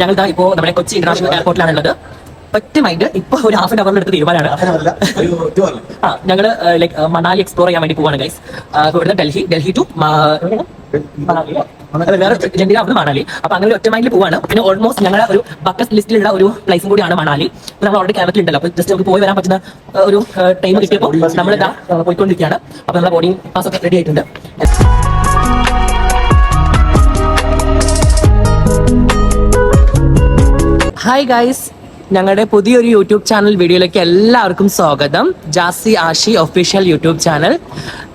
ഞങ്ങൾ ഇതാ ഇപ്പോ നമ്മുടെ കൊച്ചി ഇന്റർനാഷണൽ എയർപോർട്ടിലാണ് ഉള്ളത് ഒറ്റ മൈൻഡ് ഇപ്പൊ ഒരു ഹാഫ് ആൻ അവറിൽ എടുത്ത തീരുമാനമാണ്. ആ ഞങ്ങൾ ലൈക്ക് മണാലി എക്സ്പ്ലോർ ചെയ്യാൻ വേണ്ടി പോവാണ് ഗൈസ് ഇവിടുന്ന് ഡൽഹി ഡൽഹി ടു? വേറെ അവിടെ മണാലി. അപ്പൊ അങ്ങനെ ഒറ്റ മൈൻഡിൽ പോവാണ്. പിന്നെ ഓൾമോസ്റ്റ് ഞങ്ങൾ ഒരു ബക്കറ്റ് ലിസ്റ്റിലുള്ള ഒരു പ്ലേസും കൂടിയാണ് മണാലി. നമ്മൾ ഓൾറെഡി കേരളത്തിലുണ്ടല്ലോ അപ്പൊ ജസ്റ്റ് നമുക്ക് പോയി വരാൻ പറ്റുന്ന ഒരു ടൈം കിട്ടിയപ്പോൾ നമ്മൾ ഇതാ പോയിക്കൊണ്ടിരിക്കുകയാണ്. അപ്പൊ നമ്മുടെ ബോർഡിംഗ് പാസ് ഒക്കെ റെഡി ആയിട്ടുണ്ട്. ഹായ് ഗൈസ് ഞങ്ങളുടെ പുതിയൊരു യൂട്യൂബ് ചാനൽ വീഡിയോയിലേക്ക് എല്ലാവർക്കും സ്വാഗതം. Jasi Ashi official YouTube channel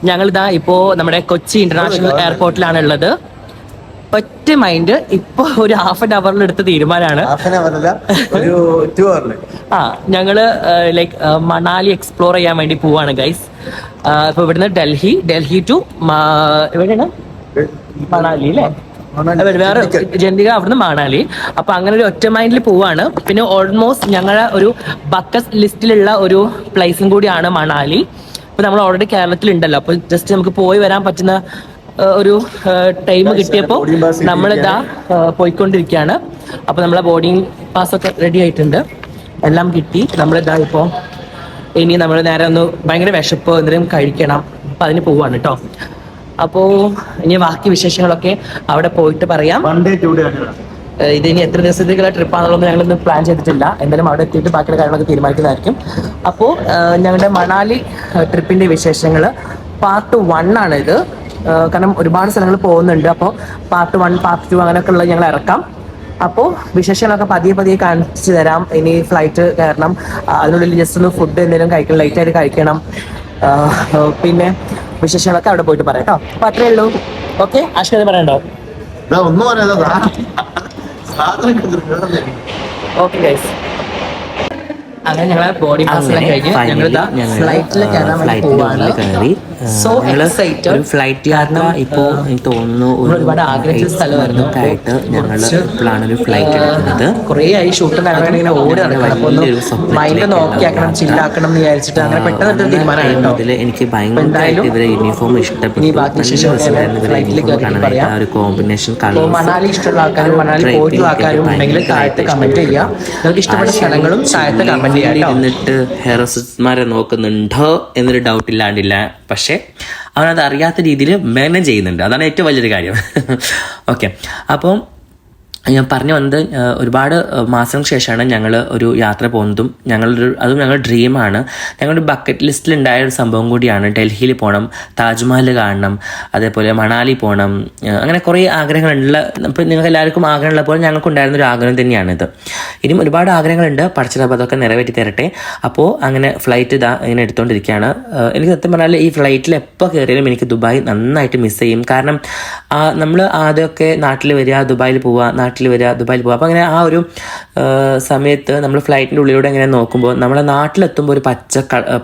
ഞങ്ങളിതാ ഇപ്പോ നമ്മുടെ കൊച്ചി ഇന്റർനാഷണൽ എയർപോർട്ടിലാണ് ഉള്ളത്. ഒറ്റ മൈൻഡ് ഇപ്പൊ ഒരു ഹാഫ് ആൻ അവറിൽ എടുത്ത തീരുമാനമാണ്. ആ ഞങ്ങൾ ലൈക്ക് മണാലി എക്സ്പ്ലോർ ചെയ്യാൻ വേണ്ടി പോവാണ് ഗൈസ് ഇപ്പൊ ഇവിടുന്ന് ഡൽഹി ഡൽഹി ടു എവിടെയാണ്? മണാലി അല്ലേ വേറെ ജന്തിക. അവിടുന്ന് മണാലി. അപ്പൊ അങ്ങനെ ഒരു ഒറ്റ മൈൻഡിൽ പോവാണ്. പിന്നെ ഓൾമോസ്റ്റ് ഞങ്ങളുടെ ഒരു ബക്കസ് ലിസ്റ്റിലുള്ള ഒരു പ്ലേസും കൂടിയാണ് മണാലി. ഇപ്പൊ നമ്മൾ ഓൾറെഡി കേരളത്തിൽ ഉണ്ടല്ലോ അപ്പൊ ജസ്റ്റ് നമുക്ക് പോയി വരാൻ പറ്റുന്ന ഒരു ടൈം കിട്ടിയപ്പോ boarding pass നമ്മളിതാ പോയിക്കൊണ്ടിരിക്കുകയാണ്. അപ്പൊ നമ്മളെ ബോർഡിംഗ് പാസ് ഒക്കെ റെഡി ആയിട്ടുണ്ട്. എല്ലാം കിട്ടി. നമ്മളിതാ ഇപ്പോ ഇനി നമ്മൾ നേരെ ഒന്ന് ഭയങ്കര വിശപ്പ് എന്തെങ്കിലും കഴിക്കണം. അപ്പൊ അതിന് പോവാണ് കേട്ടോ അപ്പോ ഇനി ബാക്കി വിശേഷങ്ങളൊക്കെ അവിടെ പോയിട്ട് പറയാം. ഇത് ഇനി എത്ര ദിവസത്തേക്കുള്ള ട്രിപ്പാണെന്നുള്ളത് ഞങ്ങളൊന്നും പ്ലാൻ ചെയ്തിട്ടില്ല. എന്തായാലും അവിടെ എത്തിയിട്ട് ബാക്കിയുള്ള കാര്യങ്ങളൊക്കെ തീരുമാനിക്കുന്നതായിരിക്കും. അപ്പോ ഞങ്ങളുടെ മണാലി ട്രിപ്പിന്റെ വിശേഷങ്ങൾ പാർട്ട് വൺ ആണ് ഇത്. കാരണം ഒരുപാട് സ്ഥലങ്ങൾ പോകുന്നുണ്ട്. അപ്പോൾ പാർട്ട് വൺ പാർട്ട് ടു അങ്ങനെയൊക്കെ ഉള്ളത് ഞങ്ങൾ ഇറക്കാം. അപ്പോൾ വിശേഷങ്ങളൊക്കെ പതിയെ പതിയെ കാണിച്ചു തരാം. ഇനി ഫ്ലൈറ്റ് കയറണം. അതിനുള്ളിൽ ജസ്റ്റ് ഒന്ന് ഫുഡ് എന്തെങ്കിലും കഴിക്കണം. ലൈറ്റ് ആയിട്ട് കഴിക്കണം. പിന്നെ വിശേഷങ്ങളൊക്കെ അവിടെ പോയിട്ട് പറയാം കേട്ടോ. അപ്പൊ അത്രേ ഉള്ളൂ. ഓക്കെ ആശ്വതി പറയണ്ടോ? ഒന്നും ഓക്കെ ഗൈസ് അങ്ങനെ ഞങ്ങളെ ബോഡി പാസ് എല്ലാം കഴിഞ്ഞ് ഞങ്ങളിതാ ഫ്ലൈറ്റിൽ കയറാൻ വേണ്ടി പോവാണ്. സോ എക്സൈറ്റഡ് ഒരു ഫ്ലൈറ്റ് യാത്ര ഇപ്പോ എനിക്ക് തോന്നുന്നു ഒരു ഒരുപാട് ആഗ്രഹിച്ച സ്ഥലമായിരുന്നു. ആയിട്ട് ഞങ്ങൾ ഇപ്പോഴാണ് ഒരു ഫ്ലൈറ്റ് എടുക്കുന്നത്. കുറേ ആയി. ഷൂട്ട് നടക്കണം ഇങ്ങനെ ഓടി നടക്കണം മൈൻഡ് നോക്കിയാക്കണം ചില്ലാക്കണം എന്ന് വിചാരിച്ചിട്ട് അങ്ങനെ പെട്ടെന്ന് കേട്ടോ. അതിൽ എനിക്ക് ഭയങ്കരമായിട്ട് ഇവരെ യൂണിഫോം ഇഷ്ടപ്പെട്ടു. ഒരു കോമ്പിനേഷൻ മണാലി ഇഷ്ടമുള്ള ആൾക്കാരും മണാലി പോയിട്ടുള്ള ആൾക്കാരും ഉണ്ടെങ്കിൽ താഴത്തെ കമന്റ് ചെയ്യുക. നിങ്ങൾക്ക് ഇഷ്ടപ്പെട്ട സ്ഥലങ്ങളും താഴത്തെ കമന്റ് ചെയ്യാം എന്നിട്ട് ഹെറോസിസ്മാരെ നോക്കുന്നുണ്ടോ എന്നൊരു ഡൗട്ട് ഇല്ലാണ്ടില്ല. പക്ഷേ അവനത് അറിയാത്ത രീതിയിൽ മാനേജ് ചെയ്യുന്നുണ്ട്. അതാണ് ഏറ്റവും വലിയൊരു കാര്യം. ഓക്കെ അപ്പം ഞാൻ പറഞ്ഞു വന്നത് ഒരുപാട് മാസങ്ങൾക്ക് ശേഷമാണ് ഞങ്ങൾ ഒരു യാത്ര പോകുന്നതും ഞങ്ങളൊരു അതും ഞങ്ങളുടെ ഡ്രീമാണ് ഞങ്ങളുടെ ബക്കറ്റ് ലിസ്റ്റിൽ ഉണ്ടായ ഒരു സംഭവം കൂടിയാണ് ഡൽഹിയിൽ പോകണം താജ്മഹൽ കാണണം അതേപോലെ മണാലി പോകണം അങ്ങനെ കുറേ ആഗ്രഹങ്ങളുള്ള ഇപ്പം നിങ്ങൾക്ക് എല്ലാവർക്കും ആഗ്രഹമുള്ള പോലെ ഞങ്ങൾക്ക് ഉണ്ടായിരുന്ന ഒരു ആഗ്രഹം തന്നെയാണിത്. ഇനിയും ഒരുപാട് ആഗ്രഹങ്ങളുണ്ട് പഠിച്ചപ്പോൾ അതൊക്കെ നിറവേറ്റി തരട്ടെ. അപ്പോൾ അങ്ങനെ ഫ്ലൈറ്റ് ഇതാ ഇങ്ങനെ എടുത്തുകൊണ്ടിരിക്കുകയാണ് എനിക്ക് സത്യം പറഞ്ഞാൽ ഈ ഫ്ലൈറ്റിൽ എപ്പോൾ കയറിയാലും എനിക്ക് ദുബായ് നന്നായിട്ട് മിസ് ചെയ്യും. കാരണം നമ്മൾ ആദ്യമൊക്കെ നാട്ടിൽ വരിക ദുബായിൽ പോവുക നാട്ടിൽ വരിക ദുബായിൽ പോവുക അപ്പോൾ അങ്ങനെ ആ ഒരു സമയത്ത് നമ്മൾ ഫ്ലൈറ്റിന്റെ ഉള്ളിലൂടെ ഇങ്ങനെ നോക്കുമ്പോൾ നമ്മളെ നാട്ടിലെത്തുമ്പോൾ ഒരു പച്ച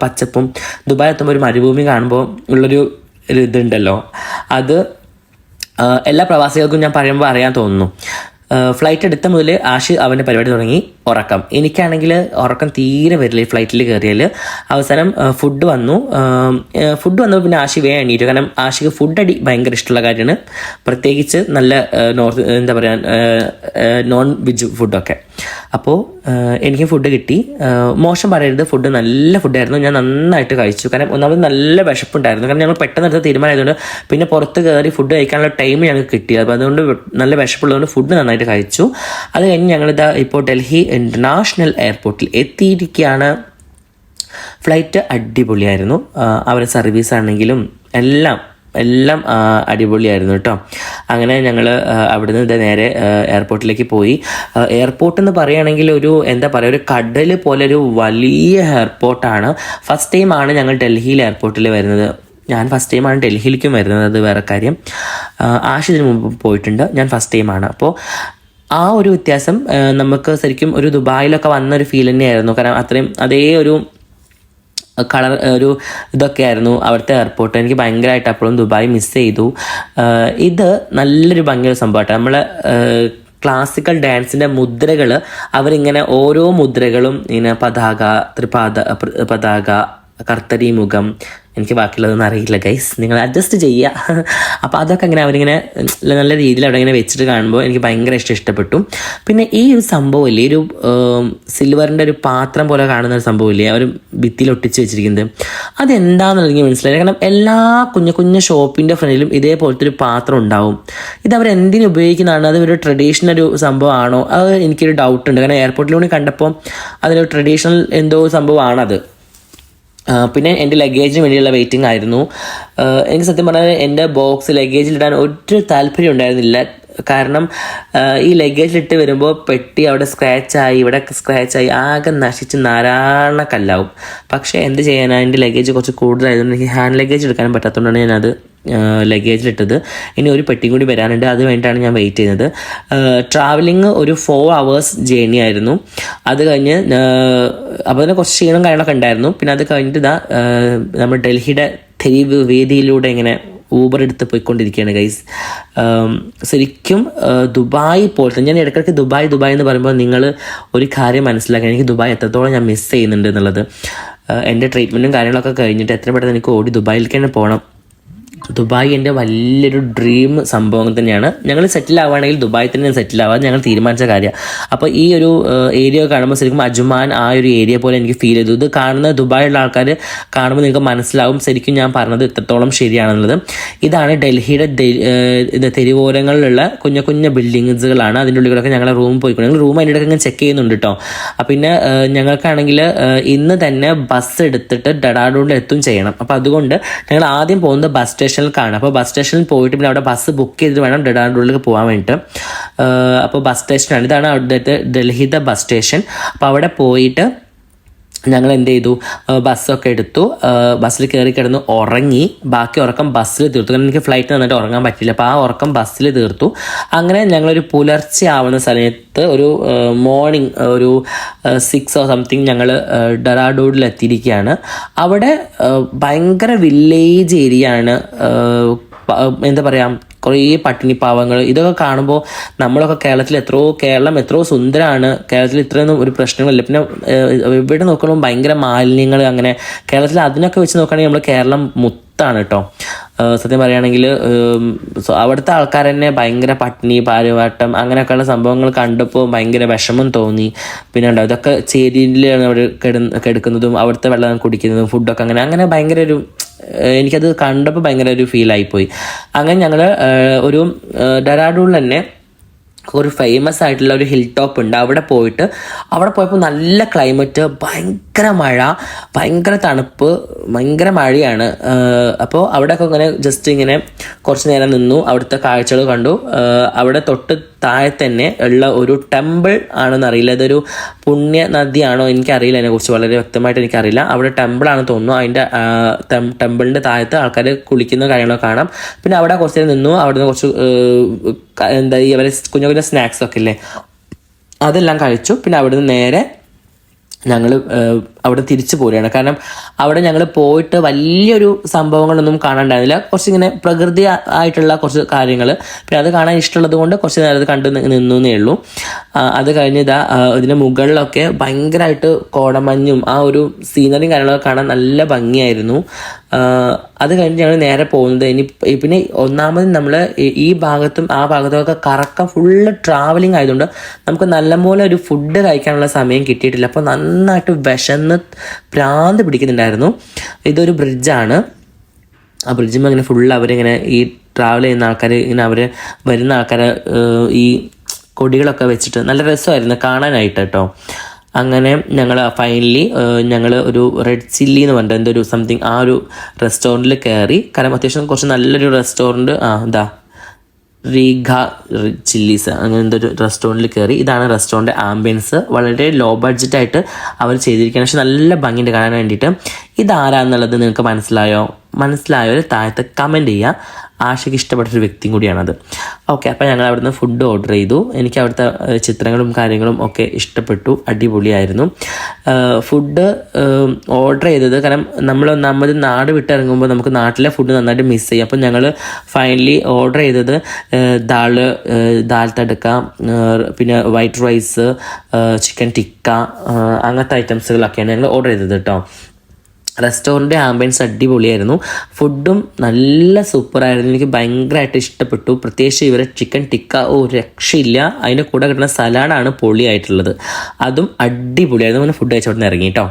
പച്ചപ്പും ദുബായിൽ എത്തുമ്പോൾ ഒരു മരുഭൂമി കാണുമ്പോൾ ഉള്ളൊരു ഇതുണ്ടല്ലോ. അത് എല്ലാ പ്രവാസികൾക്കും ഞാൻ പറയുമ്പോൾ അറിയാൻ തോന്നുന്നു. ഫ്ലൈറ്റ് എടുത്ത മുതൽ ആഷ് അവന്റെ പരിപാടി തുടങ്ങി. ഉറക്കം. എനിക്കാണെങ്കിൽ ഉറക്കം തീരെ വരില്ല ഈ ഫ്ലൈറ്റിൽ കയറിയാൽ അവസാനം ഫുഡ് വന്നു. ഫുഡ് വന്നപ്പോൾ പിന്നെ ആഷി വേ എണ്ണീറ്റു കാരണം ആഷിക്ക് ഫുഡ് അടി ഭയങ്കര ഇഷ്ടമുള്ള കാര്യമാണ്. പ്രത്യേകിച്ച് നല്ല നോർത്ത് എന്താ പറയുക നോൺ വെജ് ഫുഡൊക്കെ അപ്പോൾ എനിക്ക് ഫുഡ് കിട്ടി. മോശം പറയരുത്. ഫുഡ് നല്ല ഫുഡായിരുന്നു ഞാൻ നന്നായിട്ട് കഴിച്ചു. കാരണം ഒന്നാമത് നല്ല വിശപ്പുണ്ടായിരുന്നു. കാരണം ഞങ്ങൾ പെട്ടെന്ന് എടുത്ത തീരുമാനമായതുകൊണ്ട് പിന്നെ പുറത്ത് കയറി ഫുഡ് കഴിക്കാനുള്ള ടൈം ഞങ്ങൾക്ക് കിട്ടി. അപ്പോൾ അതുകൊണ്ട് നല്ല വിശപ്പുള്ളതുകൊണ്ട് ഫുഡ് നന്നായിട്ട് കഴിച്ചു. അത് കഴിഞ്ഞ് ഞങ്ങളിതാ ഇപ്പോൾ ഡൽഹി ഇന്റർനാഷണൽ എയർപോർട്ടിൽ എത്തിയിരിക്കുകയാണ്. ഫ്ലൈറ്റ് അടിപൊളിയായിരുന്നു. അവരുടെ സർവീസ് ആണെങ്കിലും എല്ലാം എല്ലാം അടിപൊളിയായിരുന്നു കേട്ടോ. അങ്ങനെ ഞങ്ങൾ അവിടുന്ന് ഇത് നേരെ എയർപോർട്ടിലേക്ക് പോയി. എയർപോർട്ട് എന്ന് പറയുകയാണെങ്കിൽ ഒരു എന്താ പറയുക ഒരു കടൽ പോലെ ഒരു വലിയ എയർപോർട്ടാണ് ഫസ്റ്റ് ടൈമാണ് ഞങ്ങൾ ഡൽഹിയിൽ എയർപോർട്ടിൽ വരുന്നത്. ഞാൻ ഫസ്റ്റ് ടൈമാണ് ഡൽഹിയിലേക്കും വരുന്നത് അത് വേറെ കാര്യം. ആഷ് മുമ്പ് പോയിട്ടുണ്ട്. ഞാൻ ഫസ്റ്റ് ടൈമാണ് അപ്പോൾ ആ ഒരു വ്യത്യാസം നമുക്ക് ശരിക്കും ഒരു ദുബായിലൊക്കെ വന്ന ഒരു ഫീൽ തന്നെയായിരുന്നു. കാരണം അത്രയും അതേ ഒരു കളർ ഒരു ഇതൊക്കെ ആയിരുന്നു അവിടുത്തെ എയർപോർട്ട് എനിക്ക് ഭയങ്കരമായിട്ട് അപ്പോഴും ദുബായ് മിസ് ചെയ്തു. ഇത് നല്ലൊരു ഭംഗിയുള്ള സംഭവമായിട്ട് നമ്മൾ ക്ലാസിക്കൽ ഡാൻസിന്റെ മുദ്രകൾ അവരിങ്ങനെ ഓരോ മുദ്രകളും ഇങ്ങനെ പതാക ത്രിപാത പതാക കർത്തരി മുഖം എനിക്ക് ബാക്കിയുള്ളതൊന്നും അറിയില്ല ഗൈസ് നിങ്ങൾ അഡ്ജസ്റ്റ് ചെയ്യുക അപ്പോൾ അതൊക്കെ അങ്ങനെ അവരിങ്ങനെ നല്ല രീതിയിൽ അവിടെ ഇങ്ങനെ വെച്ചിട്ട് കാണുമ്പോൾ എനിക്ക് ഭയങ്കര ഇഷ്ടം ഇഷ്ടപ്പെട്ടു. പിന്നെ ഈ ഒരു സംഭവം ഇല്ലേ ഒരു സിൽവറിന്റെ ഒരു പാത്രം പോലെ കാണുന്ന ഒരു സംഭവം ഇല്ലേ ഒരു ഭിത്തിയിൽ ഒട്ടിച്ച് വെച്ചിരിക്കുന്നത്. അതെന്താണെന്നുള്ള എനിക്ക് മനസ്സിലായി കാരണം എല്ലാ കുഞ്ഞു കുഞ്ഞു ഷോപ്പിന്റെ ഫ്രണ്ടിലും ഇതേപോലത്തെ ഒരു പാത്രം ഉണ്ടാവും. ഇത് അവർ എന്തിനു ഉപയോഗിക്കുന്നതാണ്? അത് ഒരു ട്രഡീഷണൽ ഒരു സംഭവമാണോ? അത് എനിക്കൊരു ഡൗട്ടുണ്ട് കാരണം എയർപോർട്ടിലൂടെ കണ്ടപ്പോൾ അതിലൊരു ട്രഡീഷണൽ എന്തോ സംഭവമാണത്. പിന്നെ എന്റെ ലഗേജിന് വേണ്ടിയുള്ള വെയിറ്റിംഗ് ആയിരുന്നു. എനിക്ക് സത്യം പറഞ്ഞാൽ എന്റെ ബോക്സ് ലഗേജിലിടാൻ ഒരു താല്പര്യം ഉണ്ടായിരുന്നില്ല. കാരണം ഈ ലഗേജ് ലഗേജിലിട്ട് വരുമ്പോൾ പെട്ടി അവിടെ സ്ക്രാച്ചായി ഇവിടെ സ്ക്രാച്ചായി ആകെ നശിച്ച് നാരായണ കല്ലാവും. പക്ഷേ എന്ത് ചെയ്യാനാണ് എന്റെ ലഗേജ് കുറച്ച് കൂടുതലായതുകൊണ്ട് എനിക്ക് ഹാൻഡ് ലഗേജ് എടുക്കാൻ പറ്റാത്തതുകൊണ്ടാണ് ഞാനത് ലഗേജിലിട്ടത് ഇനി ഒരു പെട്ടി കൂടി വരാനുണ്ട്. അത് വേണ്ടിയിട്ടാണ് ഞാൻ വെയിറ്റ് ചെയ്യുന്നത്. ട്രാവലിംഗ് ഒരു ഫോർ അവേഴ്സ് ജേണി ആയിരുന്നു. അത് കഴിഞ്ഞ് അപ്പോൾ തന്നെ കുറച്ച് ക്ഷീണം കാര്യങ്ങളൊക്കെ ഉണ്ടായിരുന്നു. പിന്നെ അത് കഴിഞ്ഞിട്ട് ഇതാ നമ്മൾ ഡൽഹിയുടെ തെരുവ് വേദിയിലൂടെ ഇങ്ങനെ ഊബർ എടുത്ത് പോയിക്കൊണ്ടിരിക്കുകയാണ് ഗൈസ് ശരിക്കും ദുബായ് പോലത്തെ ഞാൻ ഇടയ്ക്കിടയ്ക്ക് ദുബായ് ദുബായ് എന്ന് പറയുമ്പോൾ നിങ്ങൾ ഒരു കാര്യം മനസ്സിലാക്കുക എനിക്ക് ദുബായ് എത്രത്തോളം ഞാൻ മിസ് ചെയ്യുന്നുണ്ട് എന്നുള്ളത്. എന്റെ ട്രീറ്റ്മെന്റും കാര്യങ്ങളൊക്കെ കഴിഞ്ഞിട്ട് എത്ര പെട്ടെന്ന് എനിക്ക് ഓടി ദുബായിലേക്ക് തന്നെ പോകണം ദുബായ് എന്റെ വലിയൊരു ഡ്രീം സംഭവം തന്നെയാണ്. ഞങ്ങൾ സെറ്റിൽ ആവുകയാണെങ്കിൽ ദുബായ് തന്നെ സെറ്റിൽ ആവാൻ ഞങ്ങൾ തീരുമാനിച്ച കാര്യമാണ് അപ്പോൾ ഈ ഒരു ഏരിയ കാണുമ്പോൾ ശരിക്കും അജുമാൻ ആ ഒരു ഏരിയ പോലെ എനിക്ക് ഫീൽ ചെയ്തു. ഇത് കാണുന്ന ദുബായിലുള്ള ആൾക്കാർ കാണുമ്പോൾ നിങ്ങൾക്ക് മനസ്സിലാവും ശരിക്കും ഞാൻ പറഞ്ഞത് ഇത്രത്തോളം ശരിയാണെന്നുള്ളത്. ഇതാണ് ഡൽഹിയുടെ തെരുവോരങ്ങളിലുള്ള കുഞ്ഞു കുഞ്ഞു ബിൽഡിങ്സുകളാണ് അതിന്റെ ഉള്ളിലൊക്കെ ഞങ്ങളെ റൂം പോയിക്കൊണ്ട് ഞങ്ങൾ റൂം അതിന്റെ ഇടയ്ക്ക് ചെക്ക് ചെയ്യുന്നുണ്ട് കേട്ടോ പിന്നെ ഞങ്ങൾക്കാണെങ്കിൽ ഇന്ന് തന്നെ ബസ് എടുത്തിട്ട് ഡെഡാഡൂണിൽ എത്തും ചെയ്യണം. അപ്പോൾ അതുകൊണ്ട് ഞങ്ങൾ ആദ്യം പോകുന്നത് ബസ് സ്റ്റേഷനിലേക്കാണ് അപ്പോൾ ബസ് സ്റ്റേഷനിൽ പോയിട്ട് പിന്നെ അവിടെ ബസ് ബുക്ക് ചെയ്തിട്ട് വേണം ഡെഡാൻഡുള്ളിലേക്ക് പോകാൻ വേണ്ടിയിട്ട്. അപ്പോൾ ബസ് സ്റ്റേഷനാണ്. ഇതാണ് അവിടുത്തെ ഡൽഹിയുടെ ബസ് സ്റ്റേഷൻ. അപ്പോൾ അവിടെ പോയിട്ട് ഞങ്ങൾ എന്ത് ചെയ്തു ബസ്സൊക്കെ എടുത്തു. ബസ്സിൽ കയറി കിടന്ന് ഉറങ്ങി. ബാക്കി ഉറക്കം ബസ്സിൽ തീർത്തു. കാരണം എനിക്ക് ഫ്ലൈറ്റ് നന്നായിട്ട് ഉറങ്ങാൻ പറ്റില്ല അപ്പോൾ ആ ഉറക്കം ബസ്സിൽ തീർത്തു. അങ്ങനെ ഞങ്ങളൊരു പുലർച്ചെ ആവുന്ന സമയത്ത് ഒരു മോർണിംഗ് ഒരു സിക്സ് ഓ സംതിങ് ഞങ്ങൾ ഡെറാഡൂഡിൽ എത്തിയിരിക്കുകയാണ് അവിടെ ഭയങ്കര വില്ലേജ് ഏരിയ ആണ് എന്താ പറയുക കുറേ പട്ടിണി പാവങ്ങൾ ഇതൊക്കെ കാണുമ്പോൾ നമ്മളൊക്കെ കേരളത്തിൽ എത്രയോ കേരളം എത്രയോ സുന്ദരമാണ് കേരളത്തിൽ ഇത്രയൊന്നും ഒരു പ്രശ്നങ്ങളില്ല. പിന്നെ ഇവിടെ നോക്കുമ്പോൾ ഭയങ്കര മാലിന്യങ്ങൾ അങ്ങനെ. കേരളത്തിൽ അതിനൊക്കെ വെച്ച് നോക്കുകയാണെങ്കിൽ നമ്മൾ കേരളം മുത്താണ് കേട്ടോ സത്യം പറയുകയാണെങ്കിൽ അവിടുത്തെ ആൾക്കാർ തന്നെ ഭയങ്കര പട്ടിണി പാരുവാട്ടം അങ്ങനെയൊക്കെയുള്ള സംഭവങ്ങൾ കണ്ടപ്പോൾ ഭയങ്കര വിഷമം തോന്നി. പിന്നെ ഉണ്ടാവും ഇതൊക്കെ ചേരിയിലാണ് അവർ കിടന്ന് കെടുക്കുന്നതും അവിടുത്തെ വെള്ളം കുടിക്കുന്നതും ഫുഡൊക്കെ അങ്ങനെ. അങ്ങനെ ഭയങ്കര ഒരു എനിക്കത് കണ്ടപ്പോൾ ഭയങ്കര ഒരു ഫീൽ ആയിപ്പോയി. അങ്ങനെ ഞങ്ങൾ ഒരു ഡെറാഡൂണിൽ തന്നെ ഒരു ഫേമസ് ആയിട്ടുള്ള ഒരു ഹിൽ ടോപ്പ് ഉണ്ട്. അവിടെ പോയിട്ട് അവിടെ പോയപ്പോൾ നല്ല ക്ലൈമറ്റ് ഭയങ്കര മഴ ഭയങ്കര തണുപ്പ് ഭയങ്കര മഴയാണ്. അപ്പോൾ അവിടെയൊക്കെ ഇങ്ങനെ ജസ്റ്റ് ഇങ്ങനെ കുറച്ച് നേരം നിന്നു. അവിടുത്തെ കാഴ്ചകൾ കണ്ടു. അവിടെ തൊട്ട് താഴെ തന്നെ ഉള്ള ഒരു ടെമ്പിൾ ആണെന്ന് അറിയില്ല. ഇതൊരു പുണ്യ നദിയാണോ എനിക്കറിയില്ല. അതിനെക്കുറിച്ച് വളരെ വ്യക്തമായിട്ട് എനിക്കറിയില്ല. അവിടെ ടെമ്പിൾ ആണെന്ന് തോന്നുന്നു. അതിന്റെ ടെമ്പിളിന്റെ താഴത്ത് ആൾക്കാർ കുളിക്കുന്ന കാര്യങ്ങളൊക്കെ കാണാം. പിന്നെ അവിടെ കുറച്ച് നേരം നിന്നു. അവിടെ നിന്ന് കുറച്ച് എന്താ ഈ അവരെ കുഞ്ഞു കുഞ്ഞു സ്നാക്സ് ഒക്കെ ഇല്ലേ? അതെല്ലാം കഴിച്ചു. പിന്നെ അവിടുന്ന് നേരെ ഞങ്ങൾ അവിടെ തിരിച്ചു പോരുകയാണ്. കാരണം അവിടെ ഞങ്ങൾ പോയിട്ട് വലിയൊരു സംഭവങ്ങളൊന്നും കാണാണ്ടായിരുന്നില്ല. കുറച്ചിങ്ങനെ പ്രകൃതി ആയിട്ടുള്ള കുറച്ച് കാര്യങ്ങൾ പിന്നെ അത് കാണാൻ ഇഷ്ടമുള്ളത് കൊണ്ട് കുറച്ച് നേരം അത് കണ്ടു നിന്നു എന്നേ ഉള്ളൂ. അത് കഴിഞ്ഞ് ഇതാ ആ, ഇതിന്റെ മുകളിലൊക്കെ ഭയങ്കരമായിട്ട് കോടമഞ്ഞും ആ ഒരു സീനറിയും കാര്യങ്ങളൊക്കെ കാണാൻ നല്ല ഭംഗിയായിരുന്നു. അത് കഴിഞ്ഞ് ഞങ്ങൾ നേരെ പോകുന്നത് ഇനി പിന്നെ ഒന്നാമത് നമ്മൾ ഈ ഭാഗത്തും ആ ഭാഗത്തും ഒക്കെ കറക്കം ഫുള്ള് ട്രാവലിംഗ് ആയതുകൊണ്ട് നമുക്ക് നല്ലപോലെ ഒരു ഫുഡ് കഴിക്കാനുള്ള സമയം കിട്ടിയിട്ടില്ല. അപ്പോൾ നന്നായിട്ട് വിശന്ന് ഭ്രാന്ത് പിടിക്കുന്നുണ്ടായിരുന്നു. ഇതൊരു ബ്രിഡ്ജാണ്. ആ ബ്രിഡ്ജിൽ അങ്ങനെ ഫുൾ അവരിങ്ങനെ ഈ ട്രാവൽ ചെയ്യുന്ന ആൾക്കാർ ഇങ്ങനെ അവർ വരുന്ന ആൾക്കാർ ഈ കൊടികളൊക്കെ വെച്ചിട്ട് നല്ല രസമായിരുന്നു കാണാനായിട്ട് കേട്ടോ. അങ്ങനെ ഞങ്ങൾ ഫൈനലി ഞങ്ങൾ ഒരു റെഡ് ചില്ലി എന്ന് പറഞ്ഞിട്ട് എന്തോ ഒരു സംതിങ് ആ ഒരു റെസ്റ്റോറന്റിൽ കയറി. കാരണം അത്യാവശ്യം കുറച്ച് നല്ലൊരു റെസ്റ്റോറന്റ് ആ ഇതാ റീഗ ചില്ലീസ് അങ്ങനെ എന്തൊരു റെസ്റ്റോറന്റിൽ കയറി ഇതാണ് റെസ്റ്റോറന്റ് ആംബിയൻസ് വളരെ ലോ ബഡ്ജറ്റായിട്ട് അവർ ചെയ്തിരിക്കുകയാണ്. പക്ഷെ നല്ല ഭംഗിയുണ്ട് കാണാൻ വേണ്ടിയിട്ട്. ഇതാരാന്നുള്ളത് നിങ്ങൾക്ക് മനസ്സിലായോ? മനസ്സിലായോ താഴത്ത് കമന്റ് ചെയ്യുക. ആഷയ്ക്ക് ഇഷ്ടപ്പെട്ട ഒരു വ്യക്തിയും കൂടിയാണത്. ഓക്കെ അപ്പോൾ ഞങ്ങൾ അവിടുന്ന് ഫുഡ് ഓർഡർ ചെയ്തു. എനിക്ക് അവിടുത്തെ ചിത്രങ്ങളും കാര്യങ്ങളും ഒക്കെ ഇഷ്ടപ്പെട്ടു. അടിപൊളിയായിരുന്നു. ഫുഡ് ഓർഡർ ചെയ്തത് കാരണം നമ്മൾ ഒന്നാമത് നാട് വിട്ടിറങ്ങുമ്പോൾ നമുക്ക് നാട്ടിലെ ഫുഡ് നന്നായിട്ട് മിസ് ചെയ്യും. അപ്പോൾ ഞങ്ങൾ ഫൈനലി ഓർഡർ ചെയ്തത് ദാൾ ദാൽ തടുക്ക പിന്നെ വൈറ്റ് റൈസ് ചിക്കൻ ടിക്ക അങ്ങനത്തെ ഐറ്റംസുകളൊക്കെയാണ് ഞങ്ങൾ ഓർഡർ ചെയ്തത് കേട്ടോ റെസ്റ്റോറന്റ് ആംബിയൻസ് അടിപൊളിയായിരുന്നു. ഫുഡും നല്ല സൂപ്പറായിരുന്നു. എനിക്ക് ഭയങ്കരമായിട്ട് ഇഷ്ടപ്പെട്ടു. പ്രത്യേകിച്ച് ഇവരെ ചിക്കൻ ടിക്ക ഓ രക്ഷയില്ല. അതിന്റെ കൂടെ കിട്ടുന്ന സലാഡാണ് പൊളിയായിട്ടുള്ളത്. അതും അടിപൊളിയായിരുന്നു. അങ്ങനെ ഫുഡ് കഴിച്ചോണ്ട് ഇറങ്ങി കേട്ടോ.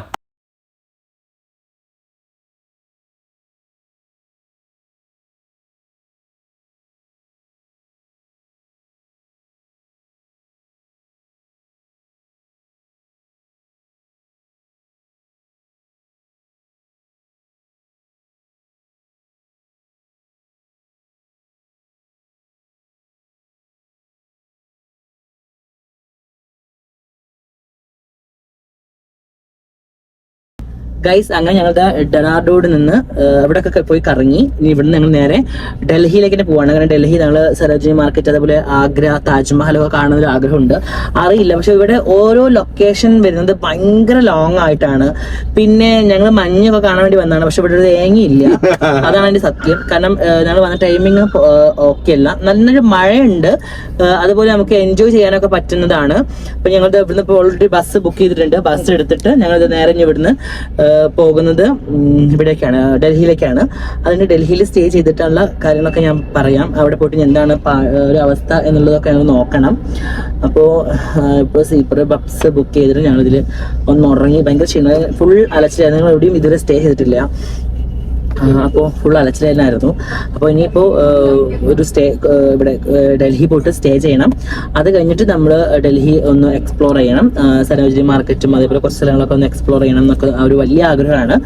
ഗൈസ് അങ്ങനെ ഞങ്ങളുടെ ഡെറാഡോട് നിന്ന് അവിടെ ഒക്കെ പോയി കറങ്ങി. ഇനി ഇവിടുന്ന് ഞങ്ങൾ നേരെ ഡൽഹിയിലേക്ക് തന്നെ പോവാണ്. കാരണം ഡൽഹി ഞങ്ങൾ സരോജിനി മാർക്കറ്റ് അതേപോലെ ആഗ്ര താജ്മഹൽ ഒക്കെ കാണുന്ന ഒരു ആഗ്രഹമുണ്ട്. അറിയില്ല. പക്ഷെ ഇവിടെ ഓരോ ലൊക്കേഷൻ വരുന്നത് ഭയങ്കര ലോങ് ആയിട്ടാണ്. പിന്നെ ഞങ്ങൾ മഞ്ഞൊക്കെ കാണാൻ വേണ്ടി വന്നതാണ്. പക്ഷെ ഇവിടെ ഒരു തേങ്ങയില്ല. അതാണ് അതിന്റെ സത്യം. കാരണം ഞങ്ങൾ വന്ന ടൈമിങ് ഓക്കെ അല്ല. നല്ലൊരു മഴയുണ്ട്. അതുപോലെ നമുക്ക് എൻജോയ് ചെയ്യാനൊക്കെ പറ്റുന്നതാണ്. അപ്പൊ ഞങ്ങൾ ഇവിടുന്ന് ഇപ്പോൾ ഓൾറെഡി ബസ് ബുക്ക് ചെയ്തിട്ടുണ്ട്. ബസ് എടുത്തിട്ട് ഞങ്ങൾ നേരെ ഇവിടുന്ന് പോകുന്നത് ഇവിടേക്കാണ് ഡൽഹിയിലേക്കാണ്. അതിന് ഡൽഹിയിൽ സ്റ്റേ ചെയ്തിട്ടുള്ള കാര്യങ്ങളൊക്കെ ഞാൻ പറയാം. അവിടെ പോയിട്ട് എന്താണ് ഒരു അവസ്ഥ എന്നുള്ളതൊക്കെ ഞങ്ങൾ നോക്കണം. അപ്പോൾ ഇപ്പോൾ സ്ലീപ്പർ ബസ് ബുക്ക് ചെയ്തിട്ട് ഞങ്ങളിതിൽ ഒന്ന് ഉറങ്ങി ഭയങ്കര ക്ഷീണം ഫുൾ അലച്ചിലായിരുന്നു. ഞങ്ങൾ എവിടെയും ഇതുവരെ സ്റ്റേ ചെയ്തിട്ടില്ല. അപ്പോൾ ഫുൾ അലച്ചിലായിരുന്നു അപ്പോൾ ഇനിയിപ്പോൾ ഒരു സ്റ്റേ ഇവിടെ ഡൽഹി പോയിട്ട് സ്റ്റേ ചെയ്യണം. അത് കഴിഞ്ഞിട്ട് നമ്മൾ ഡൽഹി ഒന്ന് എക്സ്പ്ലോർ ചെയ്യണം. സരോജിനി മാർക്കറ്റും അതേപോലെ കുറച്ച് സ്ഥലങ്ങളൊക്കെ ഒന്ന് എക്സ്പ്ലോർ ചെയ്യണം എന്നൊക്കെ ഒരു വലിയ ആഗ്രഹമാണ്.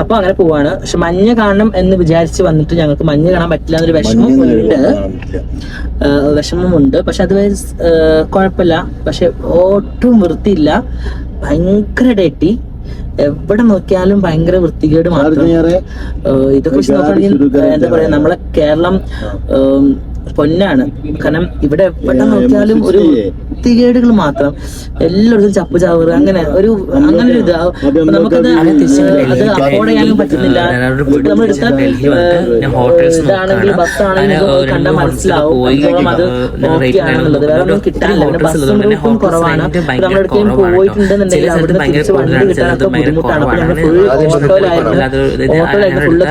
അപ്പോൾ അങ്ങനെ പോവാണ്. പക്ഷെ മഞ്ഞ് കാണണം എന്ന് വിചാരിച്ച് വന്നിട്ട് ഞങ്ങൾക്ക് മഞ്ഞ് കാണാൻ പറ്റില്ല എന്നൊരു വിഷമം ഉണ്ട്. ഏഹ് വിഷമമുണ്ട്. പക്ഷെ അത് കുഴപ്പമില്ല. പക്ഷെ ഒട്ടും വൃത്തിയില്ല. ഭയങ്കര ഡേറ്റി എവിടെ നോക്കിയാലും ഭയങ്കര വൃത്തികേട് മാത്രം. ഇതൊക്കെ എന്താ പറയാ നമ്മളെ കേരളം പൊന്നാണ്. കാരണം ഇവിടെ എവിടെ നോക്കിയാലും ഒരു വൃത്തികേടുകൾ മാത്രം. എല്ലായിടത്തും ചപ്പ് ചാവറ് അങ്ങനെ ഒരു അങ്ങനെ ഒരു ഇത് നമുക്കത് അത് അഫോർഡ് ചെയ്യാനും പറ്റുന്നില്ല. ഇതാണെങ്കിൽ ബസ് ആണെങ്കിൽ കണ്ടാൽ മനസ്സിലാവും. അത് ഓക്കെ ആണെന്നുള്ളത് വേറെ ഒന്നും കിട്ടാനില്ല പിന്നെ റൂട്ടും കുറവാണ്. എവിടേക്കും പോയിട്ടുണ്ടെന്നുണ്ടെങ്കിൽ അവിടുന്ന് തിരിച്ച് വണ്ടി കിട്ടാനൊക്കെ ബുദ്ധിമുട്ടാണ്. അപ്പൊ ഞങ്ങൾ ഫുൾ ഓട്ടോയിലായിരുന്നു ഓട്ടോയിലായിരുന്നു ഫുള്ള്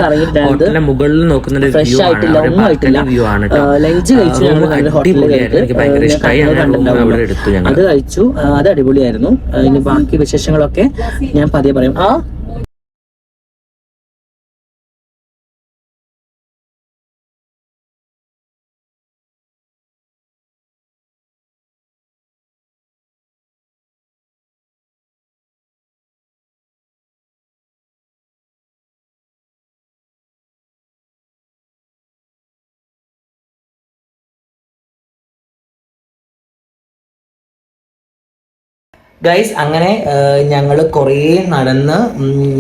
ഒരു ഫ്രഷ് ആയിട്ടില്ല ഒന്നും ആയിട്ടില്ല. ലഞ്ച് കഴിച്ചു അത് കഴിച്ചു. അത് അടിപൊളിയായിരുന്നു. ഇനി ബാക്കി വിശേഷങ്ങളൊക്കെ ഞാൻ പതിയെ പറയും. ആ ഗൈസ് അങ്ങനെ ഞങ്ങൾ കുറേ നടന്ന്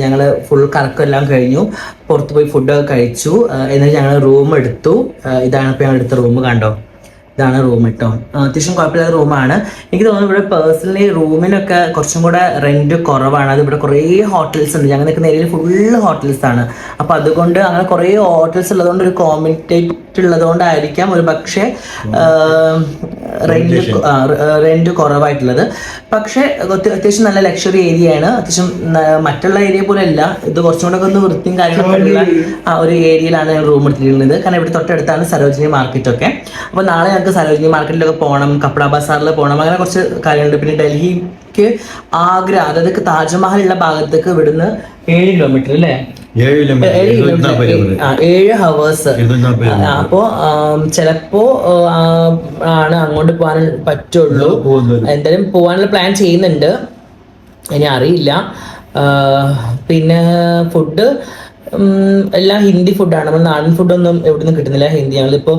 ഞങ്ങൾ ഫുൾ കറക്കെല്ലാം കഴിഞ്ഞു. പുറത്ത് പോയി ഫുഡൊക്കെ കഴിച്ചു. എന്നിട്ട് ഞങ്ങൾ റൂം എടുത്തു. ഇതാണ് ഇപ്പോൾ ഞങ്ങൾ എടുത്ത റൂം കണ്ടോ? ഇതാണ് റൂം കേട്ടോ അത്യാവശ്യം കുഴപ്പമില്ലാത്ത റൂമാണ് എനിക്ക് തോന്നുന്നു ഇവിടെ പേഴ്സണലി റൂമിനൊക്കെ കുറച്ചും കൂടെ റെന്റ് കുറവാണ്. അത് ഇവിടെ കുറേ ഹോട്ടൽസ് ഉണ്ട്. ഞങ്ങൾ നിൽക്കുന്ന ഏരിയയിൽ ഫുള്ള് ഹോട്ടൽസ് ആണ്. അപ്പോൾ അതുകൊണ്ട് അങ്ങനെ കുറേ ഹോട്ടൽസ് ഉള്ളതുകൊണ്ട് ഒരു കോമിറ്റേറ്റ് ഉള്ളതുകൊണ്ടായിരിക്കാം ഒരു പക്ഷേ റെന്റ് റെന്റ് കുറവായിട്ടുള്ളത്. പക്ഷേ അത്യ- അത്യാവശ്യം നല്ല ലക്ഷറി ഏരിയ ആണ്. അത്യാവശ്യം മറ്റുള്ള ഏരിയ പോലെ അല്ല ഇത് കുറച്ചും കൂടെ ഒന്ന് വൃത്തിയും കാര്യങ്ങളൊക്കെയുള്ള ആ ഒരു ഏരിയയിലാണ് ഞാൻ റൂം എടുത്തിരിക്കുന്നത്. കാരണം ഇവിടെ തൊട്ടടുത്താണ് സരോജിനി മാർക്കറ്റ് ഒക്കെ. അപ്പോൾ നാളെ ഞങ്ങൾക്ക് സരോജിനി മാർക്കറ്റിലൊക്കെ പോകണം കപ്പട ബസാറിൽ പോകണം അങ്ങനെ കുറച്ച് കാര്യങ്ങളുണ്ട്. പിന്നെ ഡൽഹിക്ക് ആഗ്ര അതായത് താജ്മഹൽ ഉള്ള ഭാഗത്തേക്ക് ഇവിടുന്ന് ഏഴ് കിലോമീറ്റർ അല്ലേ? ഏഴ് ഹവേഴ്സ് അപ്പോ ചിലപ്പോ ആണ് അങ്ങോട്ട് പോകാൻ പറ്റുള്ളൂ. എന്തായാലും പോകാനുള്ള പ്ലാൻ ചെയ്യുന്നുണ്ട്. ഇനി അറിയില്ല. പിന്നെ ഫുഡ് എല്ലാം ഹിന്ദി ഫുഡാണ് നമ്മൾ നാടൻ ഫുഡൊന്നും എവിടെ നിന്ന് കിട്ടുന്നില്ല ഹിന്ദി. ഞങ്ങളിപ്പോൾ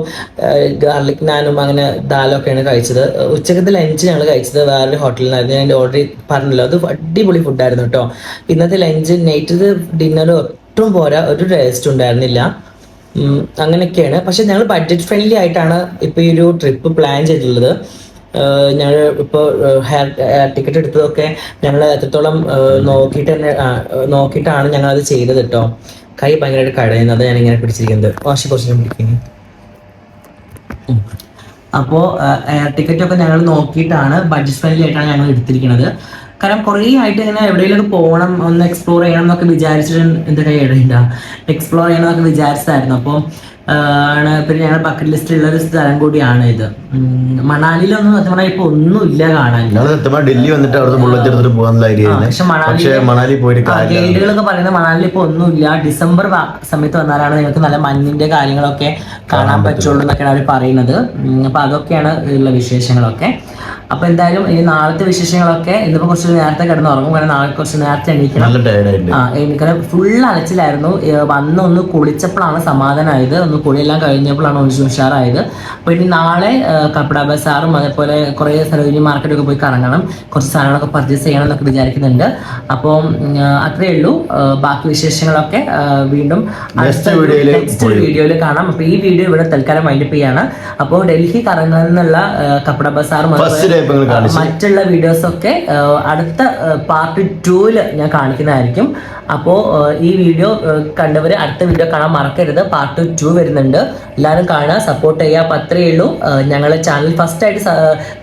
ഗാർലിക് നാനും അങ്ങനെ ദാലൊക്കെയാണ് കഴിച്ചത്. ഉച്ചക്കത്തെ ലഞ്ച് ഞങ്ങൾ കഴിച്ചത് വേറൊരു ഹോട്ടലിൽ നിന്നായിരുന്നു ഞാൻ ഓർഡർ പറഞ്ഞല്ലോ. അത് അടിപൊളി ഫുഡായിരുന്നു കേട്ടോ. ഇന്നത്തെ ലഞ്ച് നൈറ്റ് ഡിന്നർ ഒട്ടും പോരാ ഒരു ടേസ്റ്റ് ഉണ്ടായിരുന്നില്ല. അങ്ങനെയൊക്കെയാണ്. പക്ഷെ ഞങ്ങൾ ബഡ്ജറ്റ് ഫ്രണ്ട്ലി ആയിട്ടാണ് ഇപ്പോൾ ഈ ഒരു ട്രിപ്പ് പ്ലാൻ ചെയ്തിട്ടുള്ളത്. ഞങ്ങൾ ഇപ്പോൾ ഹെയർ ടിക്കറ്റ് എടുത്തതൊക്കെ ഞങ്ങൾ എത്രത്തോളം നോക്കിയിട്ട് തന്നെ നോക്കിയിട്ടാണ് ഞങ്ങൾ അത് ചെയ്തത് കേട്ടോ കൈ ഭയങ്കരമായിട്ട് കടയുന്നത് ഞാൻ ഇങ്ങനെ പിടിച്ചിരിക്കുന്നത്. വാശി കുറച്ച് പിടിക്കുന്നു. അപ്പോൾ എയർ ടിക്കറ്റ് ഒക്കെ ഞങ്ങൾ നോക്കിയിട്ടാണ് ബഡ്ജറ്റ് ഫ്രണ്ട്ലി ആയിട്ടാണ് ഞങ്ങൾ എടുത്തിരിക്കുന്നത്. കാരണം കുറേ ആയിട്ട് ഇങ്ങനെ എവിടെയെങ്കിലും പോകണം ഒന്ന് എക്സ്പ്ലോർ ചെയ്യണം എന്നൊക്കെ വിചാരിച്ചിട്ട് എന്തൊക്കെ ഇടയില്ല എക്സ്പ്ലോർ ചെയ്യണം എന്നൊക്കെ വിചാരിച്ചതായിരുന്നു. അപ്പോൾ ആണ് പിന്നെ ഞങ്ങളുടെ ബക്കറ്റ് ലിസ്റ്റിലുള്ള ഒരു സ്ഥലം കൂടിയാണ് ഇത്. മണാലിയിലൊന്നും സത്യം പറഞ്ഞാൽ ഇപ്പൊ ഒന്നുമില്ല കാണാൻ. ഡൽഹി വന്നിട്ട് അവിടെ ബുള്ളറ്റ് എടുത്തിട്ട് പക്ഷെ മണാലി പോയിട്ട് ഗൈഡുകളൊക്കെ പറയുന്നത് മണാലിയിൽ ഇപ്പൊ ഒന്നുമില്ല ഡിസംബർ സമയത്ത് വന്നാലാണ് നിങ്ങൾക്ക് നല്ല മഞ്ഞിന്റെ കാര്യങ്ങളൊക്കെ കാണാൻ പറ്റുള്ളൂ. എന്നൊക്കെയാണ് അവർ പറയുന്നത്. അപ്പൊ അതൊക്കെയാണ് ഉള്ള വിശേഷങ്ങളൊക്കെ. അപ്പൊ എന്തായാലും ഈ നാളത്തെ വിശേഷങ്ങളൊക്കെ ഇന്നിപ്പോ കുറച്ച് നേരത്തെ കിടന്ന് ഉറങ്ങും കാരണം നാളെ കുറച്ച് നേരത്തെ എണീക്കണം. ആ ഫുൾ അലച്ചിലായിരുന്നു. വന്ന് ഒന്ന് കുളിച്ചപ്പോഴാണ് സമാധാനമായത് ഒന്ന് കുളിയെല്ലാം കഴിഞ്ഞപ്പോഴാണ് ഒന്ന് ഉഷാറായത്. അപ്പൊ ഇനി നാളെ കപ്പട ബസാറും അതേപോലെ കുറെ സരോജിനി മാർക്കറ്റൊക്കെ പോയി കറങ്ങണം. കുറച്ച് സാധനങ്ങളൊക്കെ പർച്ചേസ് ചെയ്യണം എന്നൊക്കെ വിചാരിക്കുന്നുണ്ട് അപ്പോൾ അത്രയേ ഉള്ളൂ. ബാക്കി വിശേഷങ്ങളൊക്കെ വീണ്ടും അടുത്ത നെക്സ്റ്റ് വീഡിയോയിൽ കാണാം. അപ്പൊ ഈ വീഡിയോ ഇവിടെ തൽക്കാലം വൈൻഡപ്പ് ചെയ്യാണ്. അപ്പോൾ ഡൽഹി കറങ്ങുന്നുള്ള കപ്പട ബസാറും മറ്റുള്ള വീഡിയോസ് ഒക്കെ അടുത്ത പാർട്ട് ടൂവിൽ ഞാൻ കാണിക്കുന്നതായിരിക്കും. അപ്പോൾ ഈ വീഡിയോ കണ്ടവർ അടുത്ത വീഡിയോ കാണാൻ മറക്കരുത്. പാർട്ട് ടു വരുന്നുണ്ട്. എല്ലാവരും കാണുക സപ്പോർട്ട് ചെയ്യുക. അപ്പം അത്രയേ ഉള്ളൂ. ഞങ്ങളുടെ ചാനൽ ഫസ്റ്റ് ആയിട്ട്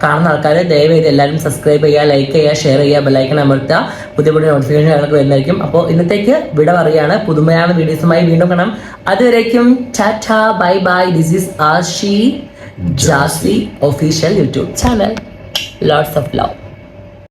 കാണുന്ന ആൾക്കാർ ദയവായി എല്ലാവരും സബ്സ്ക്രൈബ് ചെയ്യുക ലൈക്ക് ചെയ്യുക ഷെയർ ചെയ്യുക ബെല്ലൈക്കൺ അമർത്തുക. പുതിയ പുതിയ നോട്ടിഫിക്കേഷൻ ഞങ്ങൾക്ക് വരുന്നതായിരിക്കും. അപ്പോൾ ഇന്നത്തേക്ക് വിട പറയുകയാണ്. പുതുമയാണ് വീഡിയോസുമായി വീണ്ടും കാണാം. അതുവരേക്കും tata bye bye. This is Ashi Jasi official YouTube channel lots of love.